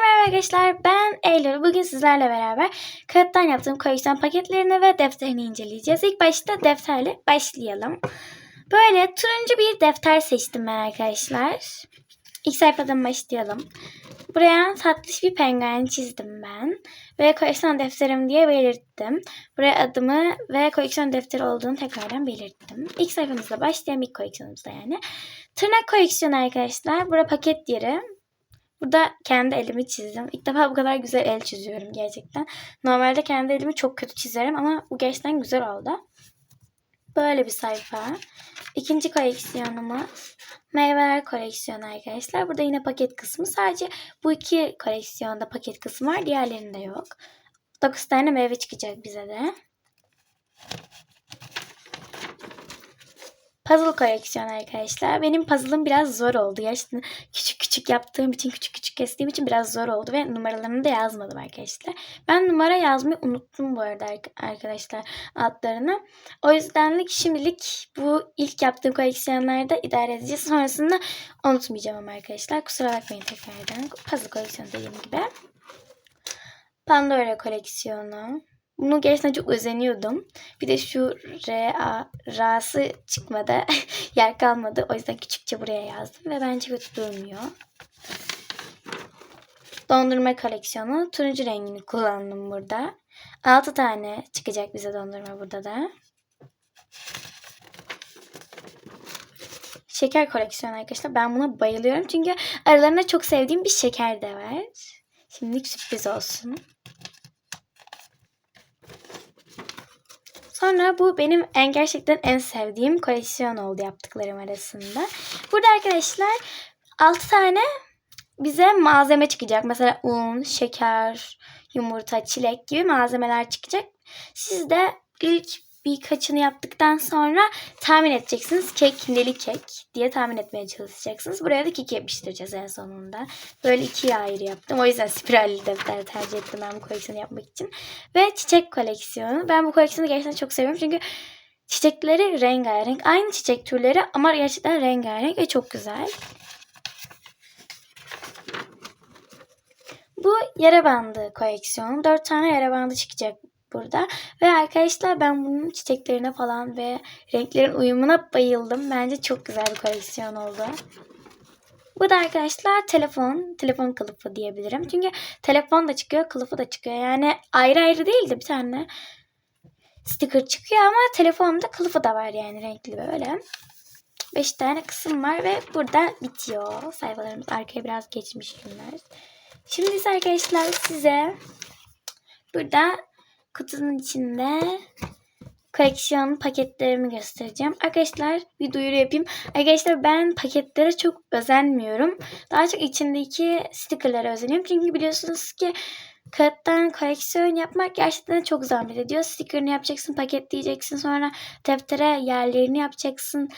merhaba arkadaşlar. Ben Eylül. Bugün sizlerle beraber kağıttan yaptığım koleksiyon paketlerini ve defterini inceleyeceğiz. İlk başta defterle başlayalım. Böyle turuncu bir defter seçtim ben arkadaşlar. İlk sayfadan başlayalım. Buraya tatlış bir penguen çizdim ben. Ve koleksiyon defterim diye belirttim. Buraya adımı ve koleksiyon defteri olduğunu tekrardan belirttim. İlk sayfamızda başlayalım. ilk koleksiyonumuzda yani. Tırnak koleksiyonu arkadaşlar. Burada paket yeri. Burada kendi elimi çizdim. İlk defa bu kadar güzel el çiziyorum gerçekten. Normalde kendi elimi çok kötü çizerim ama bu gerçekten güzel oldu. Böyle bir sayfa. İkinci koleksiyonumuz meyveler koleksiyonu arkadaşlar. Burada yine paket kısmı. Sadece bu iki koleksiyonda paket kısmı var. Diğerlerinde yok. 9 tane meyve çıkacak bize de. Puzzle koleksiyonu arkadaşlar. Benim puzzle'ım biraz zor oldu. Gerçekten küçük küçük yaptığım için, küçük küçük kestiğim için biraz zor oldu ve numaralarını da yazmadım arkadaşlar. Ben numara yazmayı unuttum bu arada arkadaşlar adlarını. O yüzdenlik şimdilik bu ilk yaptığım koleksiyonlarda idare edeceğiz. Sonrasında unutmayacağım ama arkadaşlar. Kusura bakmayın tekrardan. Puzzle koleksiyonu dediğim gibi. Pandora koleksiyonu. Bunu gerçekten çok özeniyordum. Bir de şu R, A, R'sı çıkmadı. Yer kalmadı. O yüzden küçükçe buraya yazdım. Ve bence kötü durmuyor. Dondurma koleksiyonu. Turuncu rengini kullandım burada. 6 tane çıkacak bize dondurma burada da. Şeker koleksiyonu arkadaşlar. Ben buna bayılıyorum. Çünkü aralarında çok sevdiğim bir şeker de var. Şimdilik sürpriz olsun. Sonra bu benim en gerçekten en sevdiğim koleksiyon oldu yaptıklarım arasında. Burada arkadaşlar 6 tane bize malzeme çıkacak. Mesela un, şeker, yumurta, çilek gibi malzemeler çıkacak. Siz de ilk birkaçını yaptıktan sonra tahmin edeceksiniz. Kek neli kek diye tahmin etmeye çalışacaksınız. Buraya da kek yapıştıracağız en sonunda. Böyle ikiye ayrı yaptım. O yüzden spiralli defter tercih ettim ben bu koleksiyonu yapmak için. Ve çiçek koleksiyonu. Ben bu koleksiyonu gerçekten çok seviyorum. Çünkü çiçekleri rengarenk. Aynı çiçek türleri ama gerçekten rengarenk ve çok güzel. Bu yara bandı koleksiyonu. 4 tane yara bandı çıkacak burada. Ve arkadaşlar ben bunun çiçeklerine falan ve renklerin uyumuna bayıldım. Bence çok güzel bir koleksiyon oldu. Bu da arkadaşlar telefon, telefon kılıfı diyebilirim. Çünkü telefon da çıkıyor, kılıfı da çıkıyor. Yani ayrı ayrı değil de bir tane sticker çıkıyor ama telefonda kılıfı da var yani renkli böyle. 5 tane kısım var ve burada bitiyor. Sayfalarımız arkaya biraz geçmiş günler. Şimdi ise arkadaşlar size burada kutunun içinde koleksiyon paketlerimi göstereceğim. Arkadaşlar bir duyuru yapayım. Arkadaşlar ben paketlere çok özenmiyorum. Daha çok içindeki stickerlara özeniyorum. Çünkü biliyorsunuz ki kağıttan koleksiyon yapmak gerçekten çok zahmet ediyor. Sticker'ını yapacaksın, paketleyeceksin. Sonra deftere yerlerini yapacaksın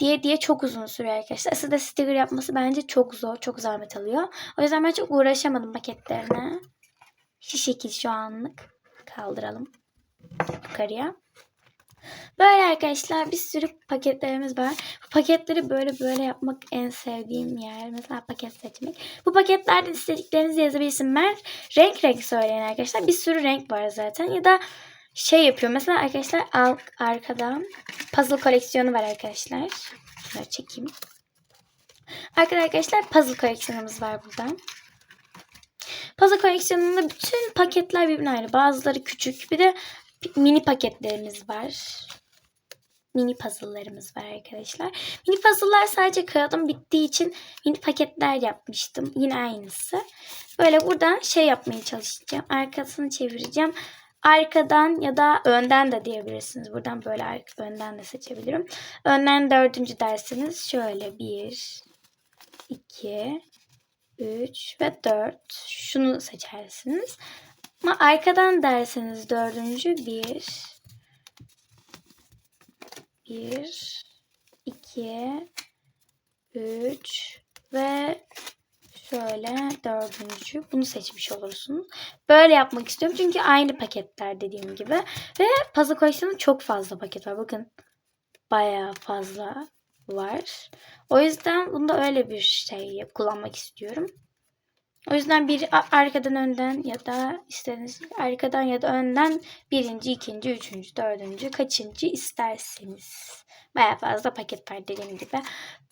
diye diye çok uzun sürüyor arkadaşlar. Aslında sticker yapması bence çok zor, çok zahmet alıyor. O yüzden ben çok uğraşamadım paketlerine. Şu şekil şu anlık kaldıralım yukarıya. Böyle arkadaşlar bir sürü paketlerimiz var. Paketleri böyle böyle yapmak en sevdiğim yer. Mesela paket seçmek. Bu paketlerden istediklerinizi yazabilirsiniz. Ben renk renk söyleyin arkadaşlar. Bir sürü renk var zaten. Ya da şey yapıyor. Mesela arkadaşlar arkadan puzzle koleksiyonu var arkadaşlar. Şöyle çekeyim. Arkada arkadaşlar puzzle koleksiyonumuz var burada. Puzzle koleksiyonunda bütün paketler birbirine ayrı. Bazıları küçük. Bir de mini paketlerimiz var. Mini puzzle'larımız var arkadaşlar. Mini puzzle'lar sadece kağıdım bittiği için mini paketler yapmıştım. Yine aynısı. Böyle buradan şey yapmaya çalışacağım. Arkasını çevireceğim. Arkadan ya da önden de diyebilirsiniz. Buradan böyle önden de seçebilirim. Önden dördüncü dersiniz. Şöyle bir, iki, 3 ve 4. Şunu seçersiniz. Ama arkadan derseniz dördüncü 1 1 2 3 ve şöyle dördüncü bunu seçmiş olursunuz. Böyle yapmak istiyorum çünkü aynı paketler dediğim gibi. Ve puzzle koleksiyonu çok fazla paket var. Bakın bayağı fazla var. O yüzden bunda öyle bir şey kullanmak istiyorum. O yüzden bir arkadan önden ya da istediğiniz arkadan ya da önden birinci, ikinci, üçüncü, dördüncü, kaçıncı isterseniz. Baya fazla paket var dediğim gibi.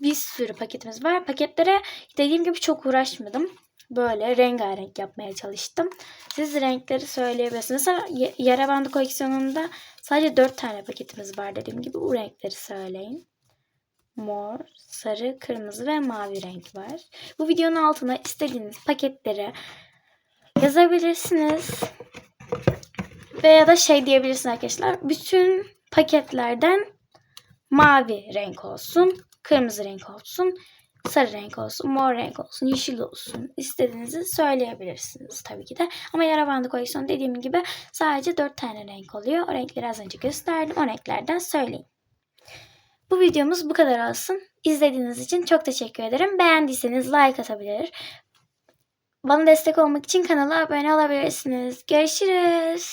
Bir sürü paketimiz var. Paketlere dediğim gibi çok uğraşmadım. Böyle rengarenk yapmaya çalıştım. Siz renkleri söyleyebilirsiniz. Mesela yara bandı koleksiyonunda sadece 4 tane paketimiz var dediğim gibi. Bu renkleri söyleyin. Mor, sarı, kırmızı ve mavi renk var. Bu videonun altına istediğiniz paketleri yazabilirsiniz. Veya da şey diyebilirsiniz arkadaşlar. Bütün paketlerden mavi renk olsun, kırmızı renk olsun, sarı renk olsun, mor renk olsun, yeşil olsun. İstediğinizi söyleyebilirsiniz tabii ki de. Ama yara bandı koleksiyonu dediğim gibi sadece 4 tane renk oluyor. O renkleri az önce gösterdim. O renklerden söyleyin. Bu videomuz bu kadar olsun. İzlediğiniz için çok teşekkür ederim. Beğendiyseniz like atabilir. Bana destek olmak için kanala abone olabilirsiniz. Görüşürüz.